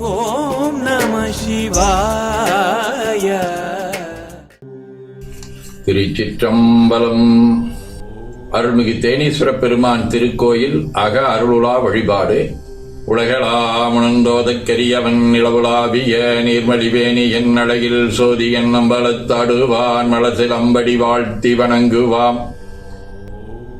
ஓம் நம சிவாய. திருச்சிற்றம்பலம். அருள்மிகு தேனீஸ்வர பெருமான் திருக்கோயில் அக அருளுலா வழிபாடு. உலகளாமுணந்தோதக்கரியவன் நிலவுலாவிய நீர்மலிவேணி என் அழகில் சோதி என் அம்பலத்தாடுவான் மலசில் அம்படி வாழ்த்தி வணங்குவாம்.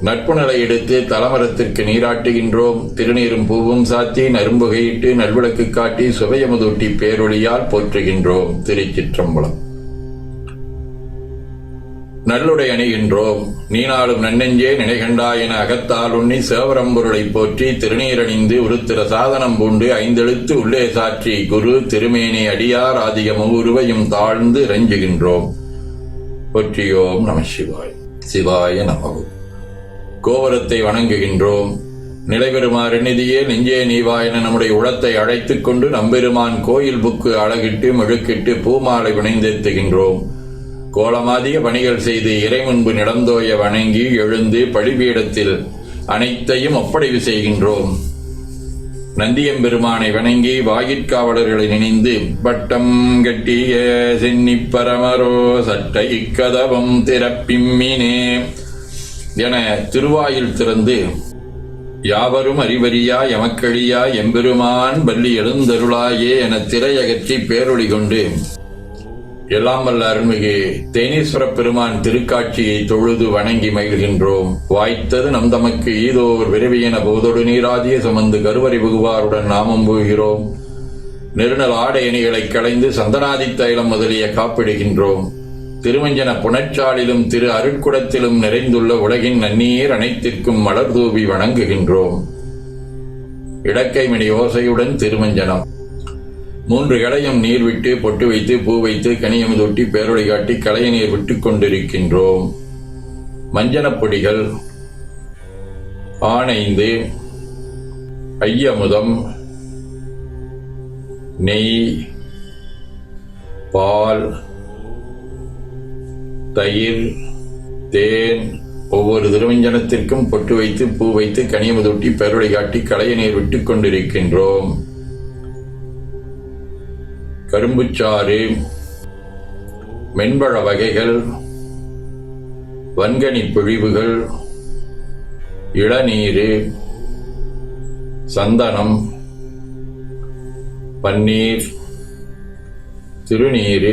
நட்பு நிலை எடுத்து தலமரத்திற்கு நீராட்டுகின்றோம். திருநீரும் பூவும் சாத்தி நரும்புகையிட்டு நல்விளக்கு காட்டி சுவையமுதூட்டி பேரொழியால் போற்றுகின்றோம். திருச்சிற்றம்பலம். நல்லுடை அணிகின்றோம். நீனாலும் நன்னெஞ்சே நினைகண்டா என அகத்தால் உண்ணி சேவரம்பொருளை போற்றி திருநீரணிந்து உருத்திர சாதனம் பூண்டு ஐந்தெழுத்து உள்ளே சாற்றி குரு திருமேனி அடியார் ஆதிகமும் உருவையும் தாழ்ந்து இறைஞ்சுகின்றோம் போற்றியோம் நம சிவாய். சிவாய நமவும் கோபுரத்தை வணங்குகின்றோம். நிலைபெறுமாறு நிதியே நெஞ்சே நீவா என நம்முடைய உளத்தை அழைத்துக் கொண்டு நம்பெருமான் கோயில் புக்கு அழகிட்டு மெழுக்கிட்டு பூமாலை வினைந்தேத்துகின்றோம். கோலமாதிய பணிகள் செய்து இறை முன்பு நிலந்தோய வணங்கி எழுந்து பழிபீடத்தில் அனைத்தையும் ஒப்படைவு செய்கின்றோம். நந்தியம்பெருமானை வணங்கி வாயிற்காவலர்களை நினைந்து பட்டம் கட்டிய சென்னி பரமரோ சட்டை கதவம் திறப்பிம்மினே என திருவாயில் திறந்து யாவரும் அறிவறியா எமக்கழியா எம்பெருமான் பள்ளி எழுந்தருளாயே என திரையகற்றி பேரொழி கொண்டு எல்லாம் வல்ல அருள்மிகு தேனீஸ்வர பெருமான் திருக்காட்சியை தொழுது வணங்கி மகிழ்கின்றோம். வாய்த்தது நம் தமக்கு ஈதோர் விரைவியன போதொடு நீராதிய சுமந்து கருவறை புகுவாருடன் நாமம் போகிறோம். நெருநல் ஆடை அணிகளை களைந்து சந்தனாதி தைலம் முதலிய காப்பிடுகின்றோம். திருமஞ்சன புனச்சாலிலும் திரு அருட்குடத்திலும் நிறைந்துள்ள உலகின் நன்னீர் அனைத்திற்கும் மலர் தூவி வணங்குகின்றோம். இடக்கைமணி ஓசையுடன் திருமஞ்சனம். மூன்று கடையும் நீர் விட்டு பொட்டு வைத்து பூ வைத்து கனியம் தொட்டி பேரொழி காட்டி களைய நீர் விட்டு கொண்டிருக்கின்றோம். மஞ்சனப் பொடிகள் ஆனைந்து ஐயமுதம் நெய் பால் தயிர் தேன் ஒவ்வொரு திருவஞ்சனத்திற்கும் பொட்டு வைத்து பூ வைத்து கனியமுதொட்டி பெருளை காட்டி களைய நீர் விட்டுக் கொண்டிருக்கின்றோம். கரும்புச்சாறு மென்பழ வகைகள் வன்கனி பொழிவுகள் இளநீர் சந்தனம் பன்னீர் திருநீர்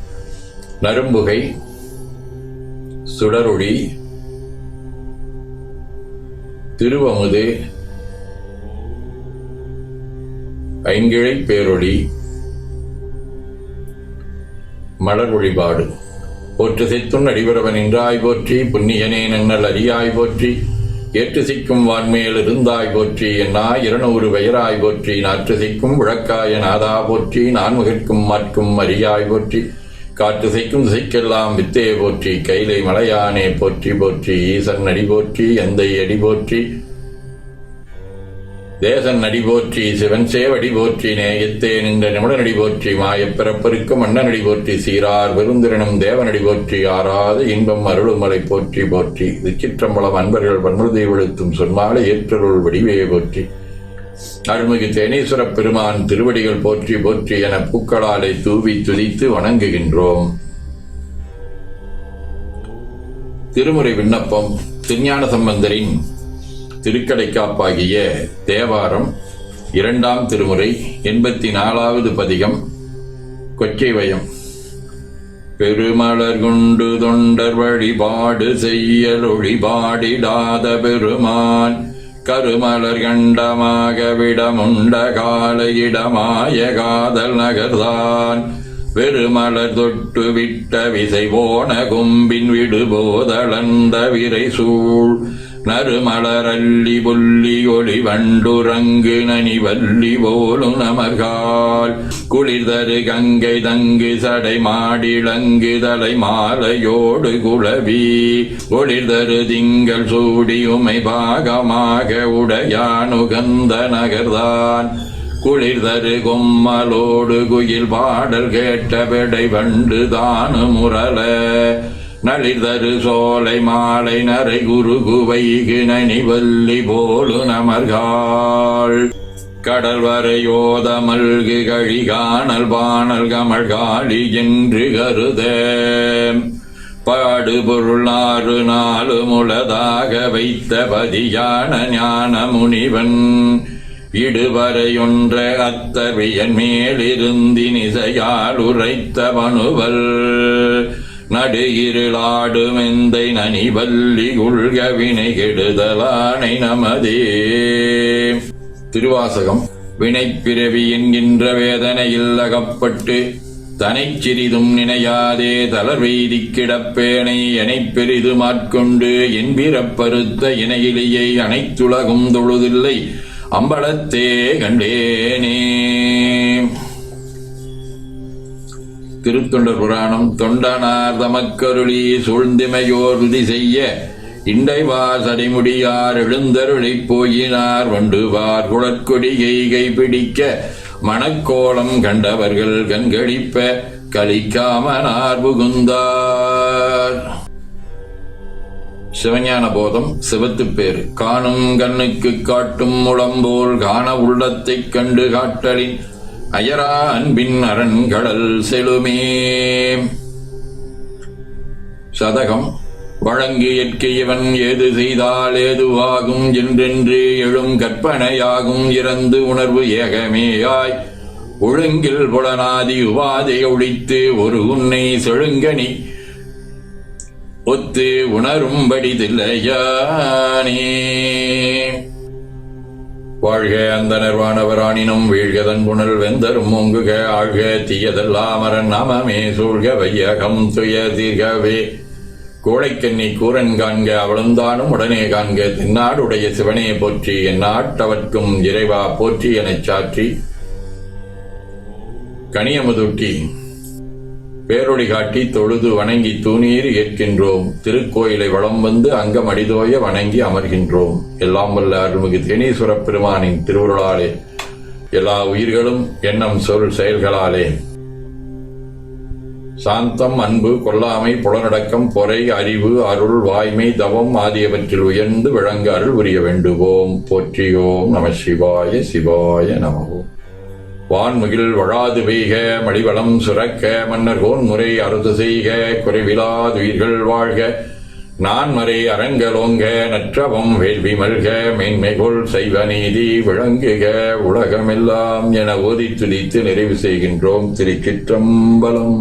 நரும்புகை சுடரொளி திருவமுது ஐங்கிழை பேரொளி மலர் வழிபாடு போற்று சித்துன் அடிபரவன் நின்றாய் போற்றி புண்ணியனே நன்னல் அறியாய் போற்றி ஏற்று சிக்கும் வான்மேல் இருந்தாய் போற்றி என்னா இருநூறு பெயராய் போற்றி நாற்று சிக்கும் விளக்காய நாதா போற்றி நான்முகற்கும் மாற்கும் அறியாய் போற்றி. காற்று செய்க்கும் திசைக்கெல்லாம் வித்தே போற்றி கைலை மலையானே போற்றி போற்றி ஈசன் அடி போற்றி எந்தை அடி போற்றி. தேசன் அடி போற்றி சிவன் சேவடி போற்றி நேயத்தே நின்ற நிமிடனடி போற்றி மாயப் பிறப்பருக்கும் மன்னனடி போற்றி சீரார் பெருந்திரனும் தேவனடி போற்றி ஆறாத இன்பம் அருளுமலை போற்றி போற்றி. திருச்சிற்றம்பலம் அன்பர்கள் பன்முருதை விழுத்தும் சொன்னாலே ஏற்றருள் வடிவே போற்றி. அருள்மிகு தேனீஸ்வர பெருமான் திருவடிகள் போற்றி போற்றி என பூக்களாலை தூவி துதித்து வணங்குகின்றோம். திருமுறை விண்ணப்பம் திருஞான சம்பந்தரின் திருக்கடைக்காப்பாகிய தேவாரம் இரண்டாம் திருமுறை எண்பத்தி நாலாவது பதிகம் கொச்சை வயம். பெருமலர் குண்டு தொண்டர் வழிபாடு செய்யல் ஒழிபாடிடாத பெருமான். கருமலர் கண்டமாக விடமுண்ட கால இடமாய காதல் நகர்தான். வெறுமலர் தொட்டு விட்ட விசை போன கும்பின் விடுபோதளந்த விரை சூழ் நறுமலர் புள்ளி ஒளி வண்டுரங்கு நனி வள்ளி போலும் நமகால் குளிர்தரு கங்கை தங்கு சடை மாடிளங்கு தலை மாலையோடு குளவி ஒளிர்தரு திங்கள் சூடி உமை பாகமாக உடையானுகந்த நகர்தான். குளிர்தரு கொம்மலோடு குயில் பாடல் கேட்ட பெடை வண்டு தானு முரல நளிர்தரு சோலை மாலை நரை குரு குவைகு நனி வல்லி போலு நமர்காள். கடல் வரையோத மல்கு கழி காணல் பாணல் கமழ் காளி என்று கருத. பாடு பொருளாறு நாலு முளதாக வைத்த பதியான ஞான முனிவன் இடுவரையொன்ற அத்தவியன் மேலிருந்தி நிசையால் உரைத்த மனுவல் நடு இருளாடு மெந்தை நனிவல்லி உள்க வினை கெடுதலானை நமதே. திருவாசகம் வினைப்பிறவி என்கின்ற வேதனையில் அகப்பட்டு தனை சிறிதும் நினையாதே தளர்வெய்தி கிடப்பேனை எனைப் பெரிதுமாட்கொண்டு என்பிறப்பருத்த இணையிலேயே அனைத்துலகும் தொழுதில்லை அம்பலத்தே கண்டேனே. திருத்தொண்டர் புராணம் தொண்டனார் தமக்கருளி சூழ்ந்திமையோர் உதி செய்ய இண்டைவார் சடிமுடியார் எழுந்தருளைப் போயினார் வண்டுவார் குளற்கொடியை கைப்பிடிக்க மணக்கோலம் கண்டவர்கள் கண்களிப்ப கலிக்காமனார் புகுந்தார். சிவஞான போதம் சிவத்துப்பேறு காணும் கண்ணுக்கு காட்டும் முளம்போல் காண உள்ளத்தைக் கண்டு காட்டலின் அயரா அன்பின் அரண்கடல் செழுமே. சதகம் வழங்கு இயற்கையவன் ஏது செய்தால் ஏதுவாகும் என்றென்று எழும் கற்பனையாகும் இறந்து உணர்வு ஏகமேயாய். ஒழுங்கில் புலனாதி உபாதை ஒழித்து ஒரு உன்னை செழுங்கனி ஒத்து உணரும்படி தில்லையானே. வாழ்க அந்த நிர்வாணவராணினும் வீழ்கதன் புனல் வெந்தரும் முங்குக ஆழ்க தீயதெல்லாம் நாமமே சூழ்க வையகம் துய தீர்கவே. கோழைக்கண்ணி கூரன் காண்க அவளுந்தானும் உடனே காண்க தென்னாடுடைய சிவனே போற்றி என் நாட்டவர்க்கும் இறைவா போற்றி எனச் சாற்றி. கனியமுதுட்டி பேரொழி காட்டி தொழுது வணங்கி தூணீர் ஏற்கின்றோம். திருக்கோயிலை வளம் வந்து அங்கம் அடிதோய வணங்கி அமர்கின்றோம். எல்லாம் வல்ல அருள்மிகு தேனீஸ்வரப் பெருமானின் திருவுருளாலே. எல்லா உயிர்களும் எண்ணம் சொல் செயல்களாலே. சாந்தம் அன்பு கொல்லாமை புலனடக்கம் பொறை அறிவு அருள் வாய்மை தவம் ஆகியவற்றில் உயர்ந்து விளங்க அருள் புரிய வேண்டுவோம். போற்றியோம் நம சிவாய சிவாய நமவோம் வான்முகில் வழாது பெய்க மடிவளம் சுரக்க மன்னர் கோன்முறை அறுது செய்க குறைவிலாதுயிர்கள் வாழ்க. நான்மறை அரங்கலோங்க நற்றவம் வேள்வி மல்க மேன்மைகொள் செய்வ நீதி விளங்குக உலகமெல்லாம் என ஓதி துதித்து நிறைவு செய்கின்றோம் திருச்சிற்றம்பலம்.